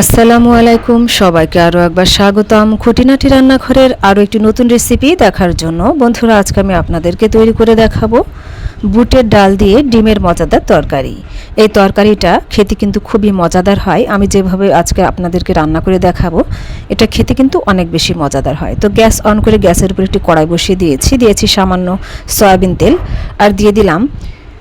আসসালামু আলাইকুম, সবাইকে আরও একবার স্বাগতম। খুঁটিনাটি রান্নাঘরের আরও একটি নতুন রেসিপি দেখার জন্য। বন্ধুরা, আজকে আমি আপনাদেরকে তৈরি করে দেখাবো বুটের ডাল দিয়ে ডিমের মজাদার তরকারি। এই তরকারিটা খেতে কিন্তু খুবই মজাদার হয়। আমি যেভাবে আজকে আপনাদেরকে রান্না করে দেখাবো, এটা খেতে কিন্তু অনেক বেশি মজাদার হয়। তো গ্যাস অন করে গ্যাসের উপর একটি কড়াই বসিয়ে দিয়েছি। দিয়েছি সামান্য সয়াবিন তেল আর দিয়ে দিলাম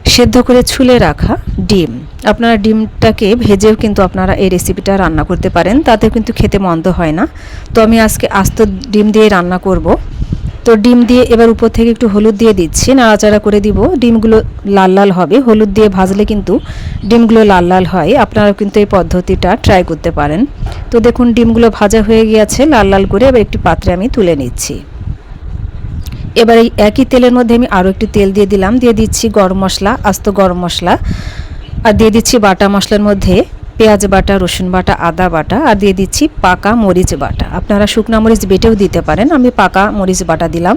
সেদ্ধ করে ছুলে রাখা ডিম। আপনারা ডিমটাকে ভেজেও কিন্তু আপনারা এই রেসিপিটা রান্না করতে পারেন তাতে কিন্তু খেতে মন্দ হয় না। তো আমি আজকে আস্ত ডিম দিয়ে রান্না করব। তো ডিম দিয়ে এবার উপর থেকে একটু হলুদ দিয়ে দিচ্ছি, নাড়াচাড়া করে দিব। ডিমগুলো লাল লাল হবে। হলুদ দিয়ে ভাজলে কিন্তু ডিমগুলো লাল লাল হয়। আপনারা কিন্তু এই পদ্ধতিটা ট্রাই করতে পারেন। তো দেখুন, ডিমগুলো ভাজা হয়ে গিয়েছে। লাল লাল করে এবার একটি পাত্রে আমি তুলে নিচ্ছি। এবার এই একই তেলের মধ্যে আমি আরও একটু তেল দিয়ে দিলাম। দিয়ে দিচ্ছি গরম মশলা, আস্ত গরম মশলা। আর দিয়ে দিচ্ছি বাটা মশলার মধ্যে পেঁয়াজ বাটা, রসুন বাটা, আদা বাটা। আর দিয়ে দিচ্ছি পাকা মরিচ বাটা। আপনারা শুকনা মরিচ বেটেও দিতে পারেন। আমি পাকা মরিচ বাটা দিলাম।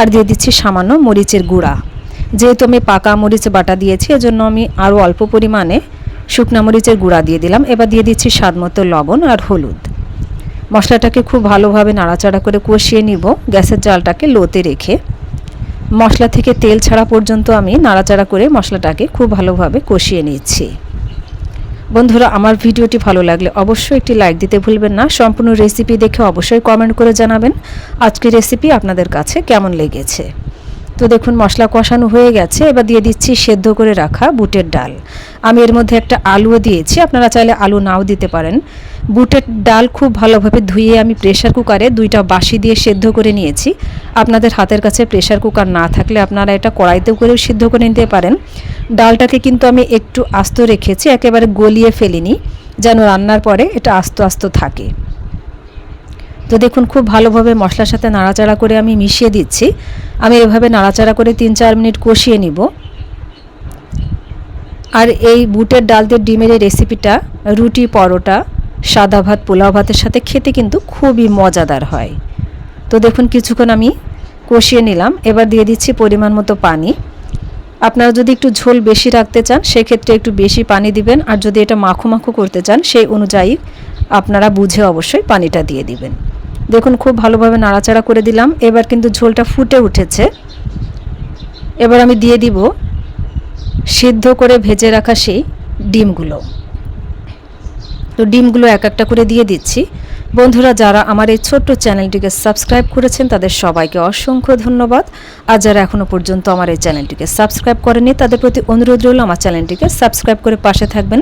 আর দিয়ে দিচ্ছি সামান্য মরিচের গুঁড়া। যেহেতু আমি পাকা মরিচ বাটা দিয়েছি, এজন্য আমি আরও অল্প পরিমাণে শুকনা মরিচের গুঁড়া দিয়ে দিলাম। এবার দিয়ে দিচ্ছি স্বাদ মতো লবণ আর হলুদ। মশলাটাকে খুব ভালোভাবে নাড়াচাড়া করে কষিয়ে নিব। গ্যাসের জালটাকে লোতে রেখে। মশলা থেকে তেল ছাড়া পর্যন্ত আমি নাড়াচাড়া করে মশলাটাকে খুব ভালোভাবে কষিয়ে নিচ্ছি। বন্ধুরা, আমার ভিডিওটি ভালো লাগলে অবশ্যই একটি লাইক দিতে ভুলবেন না। সম্পূর্ণ রেসিপি দেখে অবশ্যই কমেন্ট করে জানাবেন। আজকের রেসিপি আপনাদের কাছে কেমন লেগেছে? তো দেখুন, মশলা কষানো হয়ে গেছে। এবার দিয়ে দিচ্ছি সেদ্ধ করে রাখা বুটের ডাল। আমি এর মধ্যে একটা আলুও দিয়েছি। আপনারা চাইলে আলু নাও দিতে পারেন। বুটের ডাল খুব ভালোভাবে ধুয়ে আমি প্রেশার কুকারে দুইটা বাসি দিয়ে সেদ্ধ করে নিয়েছি। আপনাদের হাতের কাছে প্রেশার কুকার না থাকলে আপনারা এটা কড়াইতেও করেও সিদ্ধ করে নিতে পারেন। ডালটাকে কিন্তু আমি একটু আস্ত রেখেছি, একেবারে গলিয়ে ফেলিনি, যেন রান্নার পরে এটা আস্ত আস্ত থাকে। তো দেখুন, খুব ভালোভাবে মশলার সাথে নাড়াচাড়া করে আমি মিশিয়ে দিচ্ছি। আমি এভাবে নাড়াচাড়া করে তিন চার মিনিট কষিয়ে নিব। আর এই বুটের ডাল দিয়ে ডিমের এই রেসিপিটা রুটি, পরোটা, সাদা ভাত, পোলাও ভাতের সাথে খেতে কিন্তু খুবই মজাদার হয়। তো দেখুন, কিছুক্ষণ আমি কষিয়ে নিলাম। এবার দিয়ে দিচ্ছি পরিমাণ মতো পানি। আপনারা যদি একটু ঝোল বেশি রাখতে চান, সেক্ষেত্রে একটু বেশি পানি দিবেন। আর যদি এটা মাখো মাখো করতে চান, সেই অনুযায়ী আপনারা বুঝে অবশ্যই পানিটা দিয়ে দিবেন। দেখুন, খুব ভালোভাবে নাড়াচাড়া করে দিলাম। এবার কিন্তু ঝোলটা ফুটে উঠেছে। এবার আমি দিয়ে দিব সিদ্ধ করে ভেজে রাখা সেই ডিমগুলো। তো ডিমগুলো এক একটা করে দিয়ে দিচ্ছি। বন্ধুরা, যারা আমার এই ছোট্ট চ্যানেলটিকে সাবস্ক্রাইব করেছেন, তাদের সবাইকে অসংখ্য ধন্যবাদ। আর যারা এখনও পর্যন্ত আমার এই চ্যানেলটিকে সাবস্ক্রাইব করেনি তাদের প্রতি অনুরোধ রইল আমার চ্যানেলটিকে সাবস্ক্রাইব করে পাশে থাকবেন।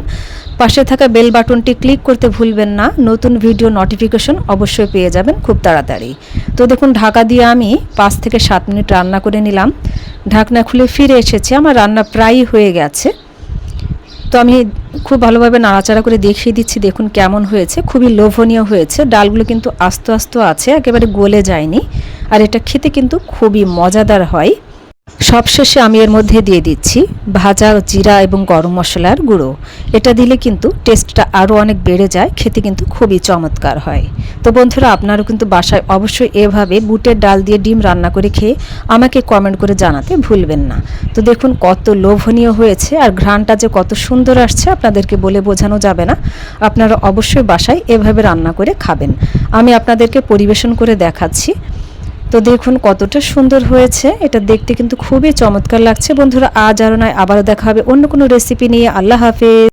পাশে থাকা বেল বাটনটি ক্লিক করতে ভুলবেন না। নতুন ভিডিও নোটিফিকেশন অবশ্যই পেয়ে যাবেন খুব তাড়াতাড়ি। তো দেখুন, ঢাকা দিয়ে আমি পাঁচ থেকে সাত মিনিট রান্না করে নিলাম। ঢাকনা খুলে ফিরে এসেছি। আমার রান্না প্রায়ই হয়ে গেছে। তো আমি খুব ভালোভাবে নাড়াচাড়া করে দেখিয়ে দিচ্ছি, দেখুন কেমন হয়েছে। খুবই লোভনীয় হয়েছে। ডালগুলো কিন্তু আস্ত আস্ত আছে, একেবারে গলে যায়নি। আর এটা খেতে কিন্তু খুবই মজাদার হয়। সবশেষে আমি এর মধ্যে দিয়ে দিচ্ছি ভাজা জিরা এবং গরম মশলার গুঁড়ো। এটা দিলে কিন্তু টেস্টটা আরও অনেক বেড়ে যায়, খেতে কিন্তু খুবই চমৎকার হয়। তো বন্ধুরা, আপনারও কিন্তু বাসায় অবশ্যই এভাবে বুটের ডাল দিয়ে ডিম রান্না করে খেয়ে আমাকে কমেন্ট করে জানাতে ভুলবেন না। তো দেখুন, কত লোভনীয় হয়েছে আর ঘ্রাণটা যে কত সুন্দর আসছে, আপনাদেরকে বলে বোঝানো যাবে না। আপনারা অবশ্যই বাসায় এভাবে রান্না করে খাবেন। আমি আপনাদেরকে পরিবেশন করে দেখাচ্ছি। তো দেখুন কতটা সুন্দর হয়েছে। এটা দেখতে কিন্তু খুবই চমৎকার লাগছে। বন্ধুরা, আজ আরও নয়, আবারও দেখা হবে অন্য কোনো রেসিপি নিয়ে। আল্লাহ হাফেজ।